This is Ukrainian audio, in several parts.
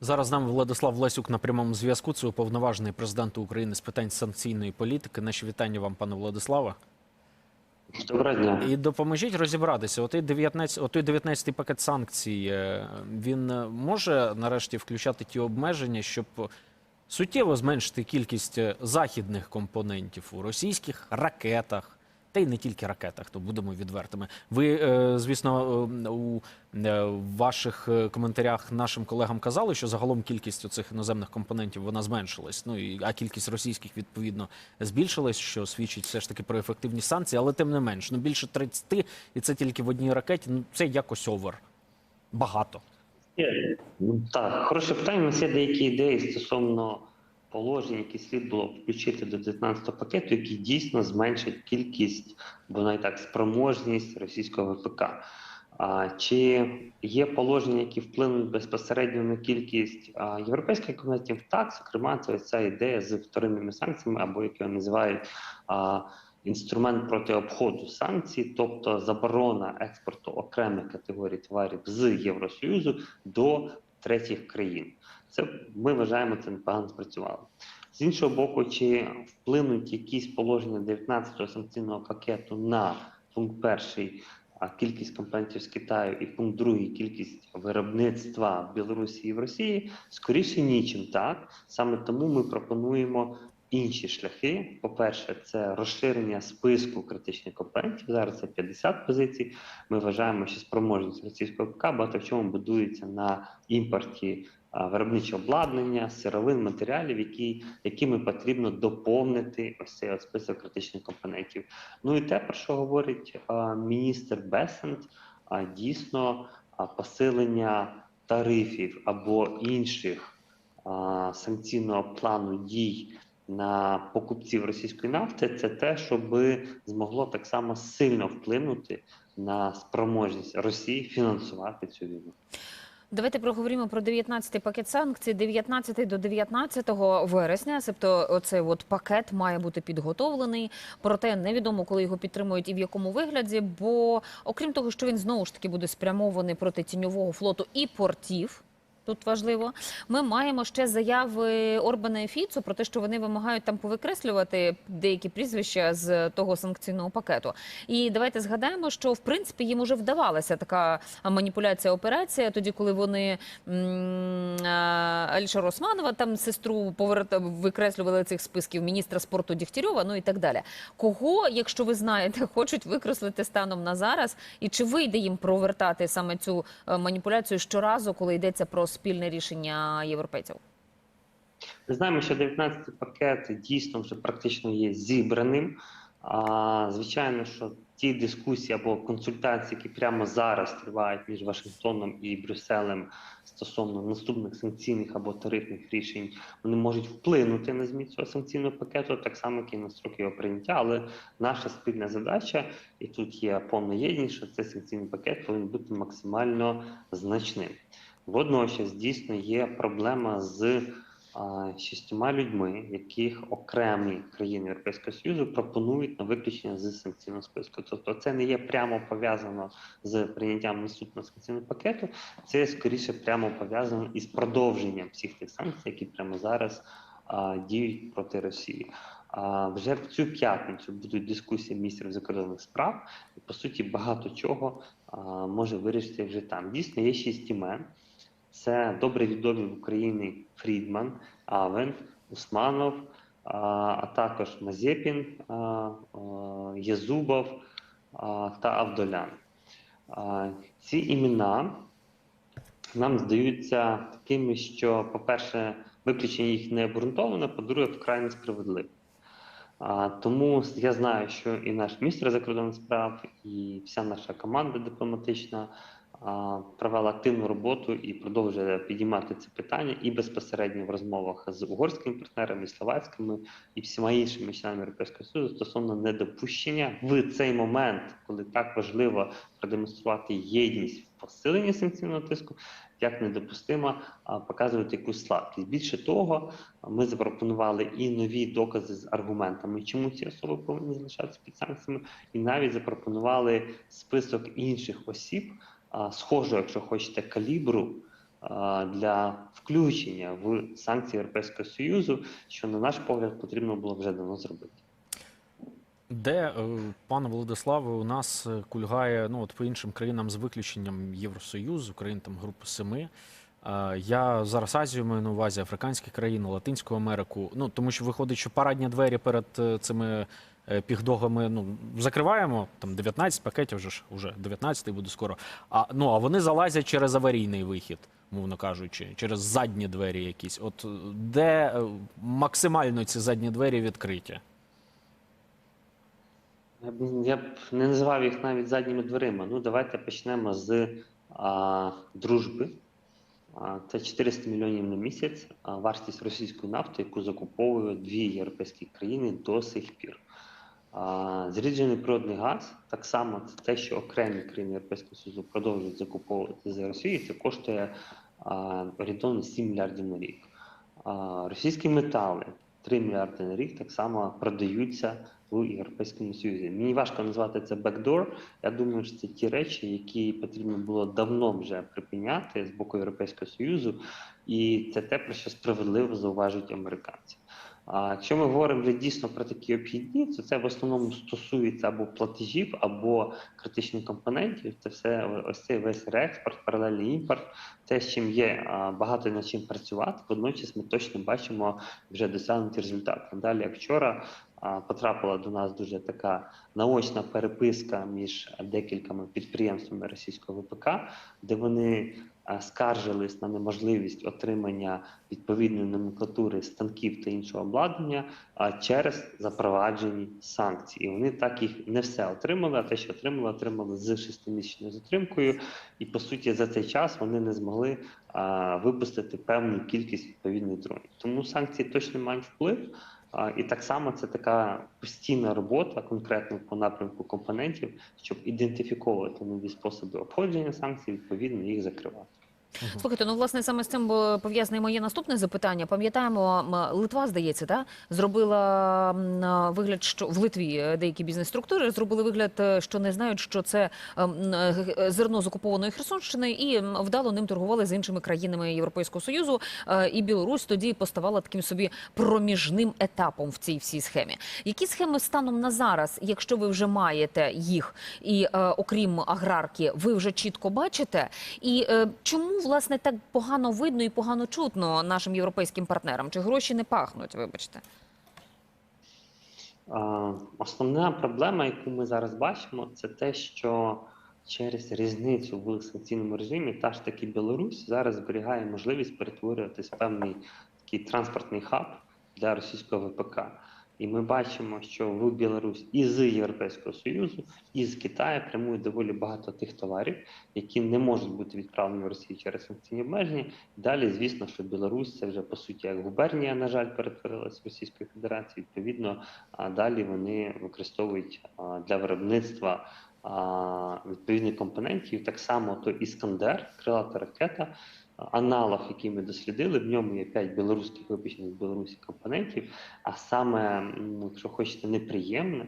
Зараз з нами Владислав Лесюк на прямому зв'язку. Це уповноважений президент України з питань санкційної політики. Наші вітання вам, пане Владиславе. Доброго дня. І допоможіть розібратися. Отой 19, отой 19 пакет санкцій е, він може нарешті включати ті обмеження, щоб суттєво зменшити кількість е, західних компонентів у російських ракетах. Та й не тільки ракетах, то будемо відвертими. Ви, е, звісно, е, у е, ваших коментарях нашим колегам казали, що загалом кількість цих іноземних компонентів вона зменшилась. Ну і а кількість російських відповідно збільшилась, що свідчить все ж таки про ефективність санкцій, але тим не менш, ну більше 30, і це тільки в одній ракеті. Ну це якось овер. Багато. Так, хороше питання. У нас є деякі ідеї стосовно положень, які слід було включити до 19-го пакету, які дійсно зменшать кількість, бо навіть так, спроможність російського ВПК. А, чи є положення, які вплинуть безпосередньо на кількість а, європейських компонентів? Так, зокрема, це ця ідея з вторинними санкціями, або як його називають а, інструмент проти обходу санкцій, тобто заборона експорту окремих категорій товарів з Євросоюзу до третіх країн. Це ми вважаємо, це непогано спрацювало. З іншого боку, чи вплинуть якісь положення 19-го санкційного пакету на пункт перший кількість компонентів з Китаю і пункт другий кількість виробництва в Білорусі і в Росії скоріше нічим так. Саме тому ми пропонуємо інші шляхи. По-перше, це розширення списку критичних компонентів. Зараз це 50 позицій. Ми вважаємо, що спроможність російського ПК багато в чому будується на імпорті виробничого обладнання, сировин, матеріалів, які, якими потрібно доповнити ось цей список критичних компонентів. Ну і те, про що говорить а, міністр Бесент, а, дійсно а, посилення тарифів або інших а, санкційного плану дій на покупців російської нафти, це те, що би змогло так само сильно вплинути на спроможність Росії фінансувати цю війну. Давайте проговоримо про 19-й пакет санкцій. 19 до 19 вересня, себто оцей от пакет має бути підготовлений. Проте невідомо, коли його підтримують і в якому вигляді. Бо окрім того, що він знову ж таки буде спрямований проти тіньового флоту і портів. Тут важливо, ми маємо ще заяви Орбана і Фіцу про те, що вони вимагають там повикреслювати деякі прізвища з того санкційного пакету. І давайте згадаємо, що в принципі їм уже вдавалася така маніпуляція операція, тоді коли вони м, а, Алішера Османова, там сестру викреслювали цих списків міністра спорту Дігтярьова, ну і так далі. Кого, якщо ви знаєте, хочуть викреслити станом на зараз, і чи вийде їм провертати саме цю е, маніпуляцію щоразу, коли йдеться про спільне рішення європейців? Ми знаємо, що 19-й пакет дійсно вже практично є зібраним. А, звичайно, що ті дискусії або консультації, які прямо зараз тривають між Вашингтоном і Брюсселем стосовно наступних санкційних або тарифних рішень, вони можуть вплинути на зміст цього санкційного пакету, так само як і на строки його прийняття. Але наша спільна задача, і тут є повна єдність, що цей санкційний пакет повинен бути максимально значним. Водночас дійсно є проблема з шістьма людьми, яких окремі країни Європейського Союзу пропонують на виключення з санкційного списку. Тобто, це не є прямо пов'язано з прийняттям наступного санкційного пакету, це скоріше прямо пов'язано із продовженням всіх тих санкцій, які прямо зараз а, діють проти Росії. А вже в цю п'ятницю будуть дискусії міністрів закордонних справ, і по суті багато чого а, може вирішити вже там. Дійсно, є шість імен. Це добре відомі в Україні Фрідман, Авен, Усманов, а, також а, Єзубов та Авдолян. Ці імена нам здаються такими, що, по-перше, виключення їх не обґрунтовано, по-друге, вкрай несправедливо. Тому я знаю, що і наш міністр закордонних справ, і вся наша команда дипломатична провела активну роботу і продовжує підіймати це питання і безпосередньо в розмовах з угорськими партнерами, словацькими і всіма іншими членами Європейського Союзу стосовно недопущення в цей момент, коли так важливо продемонструвати єдність в посиленні санкційного тиску, як недопустимо показувати якусь слабкість. Більше того, ми запропонували і нові докази з аргументами, чому ці особи повинні залишатися під санкціями, і навіть запропонували список інших осіб, схожого, якщо хочете, калібру для включення в санкції Європейського Союзу, що на наш погляд потрібно було вже давно зробити. Де, е, пане Владиславе, у нас е, кульгає ну, от по іншим країнам з виключенням Євросоюзу, країн там групи семи. Е, Я зараз Азію маю на увазі, африканські країни, Латинську Америку. Ну тому що виходить, що парадні двері перед цими пігдогами ну, закриваємо. Там 19 пакетів, вже ж уже 19 буде скоро. А ну а вони залазять через аварійний вихід, мовно кажучи, через задні двері якісь. От е, де е, максимально ці задні двері відкриті? Я б, не називав їх навіть задніми дверима. Ну, давайте почнемо з а, дружби. Це 400 мільйонів на місяць вартість російської нафти, яку закуповують дві європейські країни до сих пір. Зріджений природний газ, так само це те, що окремі країни Європейського Союзу продовжують закуповувати з Росії, це коштує орієнтовно 7 мільярдів на рік. Російські метали 3 мільярди на рік так само продаються в Європейському Союзі. Мені важко назвати це backdoor. Я думаю, що це ті речі, які потрібно було давно вже припиняти з боку Європейського Союзу, і це те, про що справедливо зауважують американці. А якщо ми говоримо вже дійсно про такі обхідні, то це в основному стосується або платежів, або критичних компонентів. Це все ось цей весь реекспорт, паралельний імпорт, те, з чим є багато над чим працювати. Водночас ми точно бачимо вже досягнуті результати. Далі, як вчора потрапила до нас дуже така наочна переписка між декількома підприємствами російського ВПК, де вони скаржились на неможливість отримання відповідної номенклатури станків та іншого обладнання через запроваджені санкції. І вони так їх не все отримали, а те, що отримали, отримали з шестимісячною затримкою. І по суті, за цей час вони не змогли випустити певну кількість відповідних дронів. Тому санкції точно мають вплив. І так само це така постійна робота, конкретно по напрямку компонентів, щоб ідентифіковувати нові способи обходження санкцій, відповідно їх закривати. Слухайте, ну власне саме з цим пов'язане моє наступне запитання. Пам'ятаємо, Литва, здається, та зробила вигляд, що в Литві е, деякі бізнес-структури зробили вигляд, е, що не знають, що це е, зерно з окупованої Херсонщини, і вдало ним торгували з іншими країнами Європейського союзу. Е, І Білорусь тоді поставала таким собі проміжним етапом в цій всій схемі. Які схеми станом на зараз, якщо ви вже маєте їх, і е, окрім аграрки, ви вже чітко бачите? І е, чому власне так погано видно і погано чутно нашим європейським партнерам? Чи гроші не пахнуть? Вибачте. Основна проблема, яку ми зараз бачимо, це те, що через різницю в санкційному режимі та ж таки Білорусь зараз зберігає можливість перетворюватись певний такий транспортний хаб для російського ВПК. І ми бачимо, що в Білорусь із Європейського Союзу, і з Китаю прямують доволі багато тих товарів, які не можуть бути відправлені в Росію через санкційні обмеження. Далі, звісно, що Білорусь це вже по суті як губернія, на жаль, перетворилась в Російської Федерації. Відповідно, а далі вони використовують для виробництва відповідних компонентів. Так само то Іскандер, крилата ракета, аналог, який ми дослідили, в ньому є 5 білоруських випущених з Білорусі компонентів. А саме, якщо хочете, неприємне,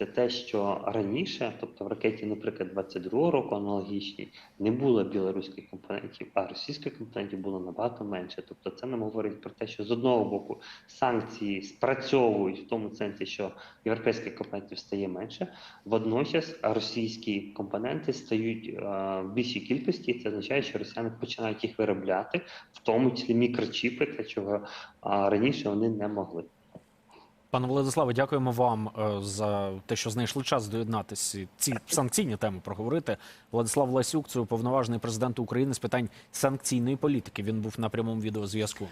це те, що раніше, тобто в ракеті, наприклад, 22-го року аналогічній, не було білоруських компонентів, а російських компонентів було набагато менше. Тобто, це нам говорить про те, що з одного боку санкції спрацьовують в тому сенсі, що європейських компонентів стає менше. Водночас російські компоненти стають е, в більшій кількості. і Це означає, що росіяни починають їх виробляти, в тому числі мікрочіпи, те, чого е, раніше вони не могли. Пане Владиславе, дякуємо вам е, за те, що знайшли час доєднатися ці санкційні теми проговорити. Владислав Ласюк, це уповноважений президент України з питань санкційної політики. Він був на прямому відеозв'язку.